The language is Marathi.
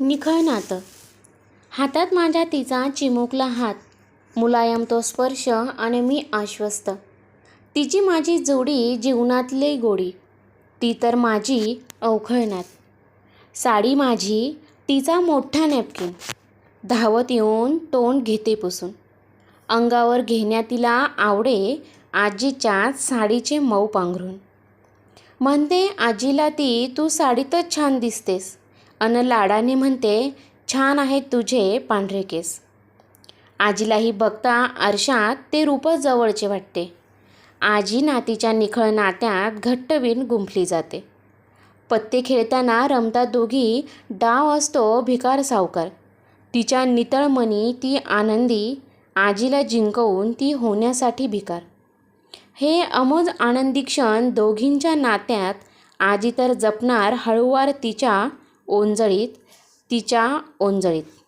निखळ नातं. हातात माझ्या तिचा चिमुकला हात. मुलायम तो स्पर्श आणि मी आश्वस्त. तिची माझी जोडी जीवनातली गोडी. ती तर माझी अवखळणात साडी माझी तिचा मोठा नॅपकिन. धावत येऊन तोंड घेते पुसून. अंगावर घेण्यात तिला आवडे आजीच्या साडीचे मऊ पांघरून. म्हणते आजीला ती तू साडीतच छान दिसतेस. अन लाडाने म्हणते छान आहेत तुझे पांढरे केस. आजीलाही बघता आरशात ते रूपच जवळचे वाटते. आजी नातीच्या निखळ नात्यात घट्टवीन गुंफली जाते. पत्ते खेळताना रमतात दोघी डाव असतो भिकार सावकार. तिच्या नितळ मनी ती आनंदी आजीला जिंकवून ती होण्यासाठी भिकार. हे अमोज आनंदी क्षण दोघींच्या नात्यात आजी तर जपणार हळूवार तिच्या ओंजळीत तिच्या ओंजळीत.